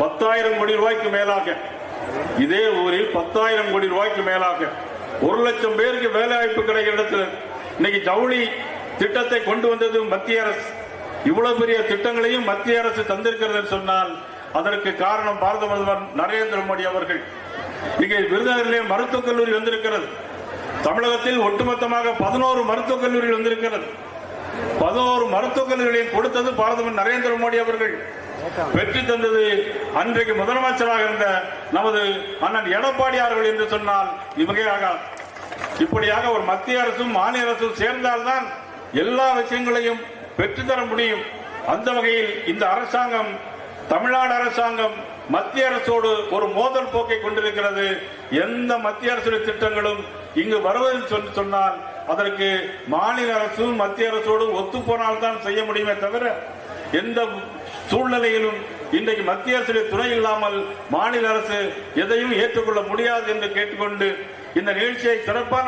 பத்தாயிரம் கோடி ரூபாய்க்கு மேலாக. இதே ஊரில் பத்தாயிரம் கோடி ரூபாய்க்கு மேலாக. ஒரு லட்சம் பேருக்கு வேலை வாய்ப்பு கிடைக்கிற இடத்துல இன்னைக்கு ஜவுளி திட்டத்தை கொண்டு வந்தது மத்திய அரசு. இவ்வளவு பெரிய திட்டங்களையும் மத்திய அரசு தந்திருக்கிறது சொன்னால் அதற்கு காரணம் பாரத பிரதமர் நரேந்திர மோடி அவர்கள். இங்கே விருதுநகரிலே மருத்துவக் கல்லூரி வந்திருக்கிறது. தமிழகத்தில் ஒட்டுமொத்தமாக பதினோரு மருத்துவக் கல்லூரிகள் வந்திருக்கிறது. பதினோரு மருத்துவக் கல்லூரிகளையும் கொடுத்தது பாரதமன் நரேந்திர மோடி அவர்கள். வெற்றி தந்தது அன்றைக்கு முதலமைச்சராக இருந்த நமது அண்ணன் எடப்பாடியார்கள் என்று சொன்னால் இவ்வகையாக இப்படியாக ஒரு மத்திய அரசும் மாநில அரசும் சேர்ந்தால்தான் எல்லா விஷயங்களையும் பெற்றுத்தர முடியும். அந்த வகையில் இந்த அரசாங்கம் தமிழ்நாடு அரசாங்கம் மத்திய அரசோடு ஒரு மோதல் போக்கை கொண்டிருக்கிறது. எந்த மத்திய அரசுடைய திட்டங்களும் இங்கு வருவதில் சொல்லி சொன்னால் அதற்கு மாநில அரசும் மத்திய அரசோடு ஒத்துப்போனால் தான் செய்ய முடியுமே தவிர எந்த சூழ்நிலையிலும் இன்றைக்கு மத்திய அரசுடைய துணை இல்லாமல் மாநில அரசு எதையும் ஏற்றுக்கொள்ள முடியாது என்று கேட்டுக்கொண்டு இந்த நிகழ்ச்சியை சிறப்பான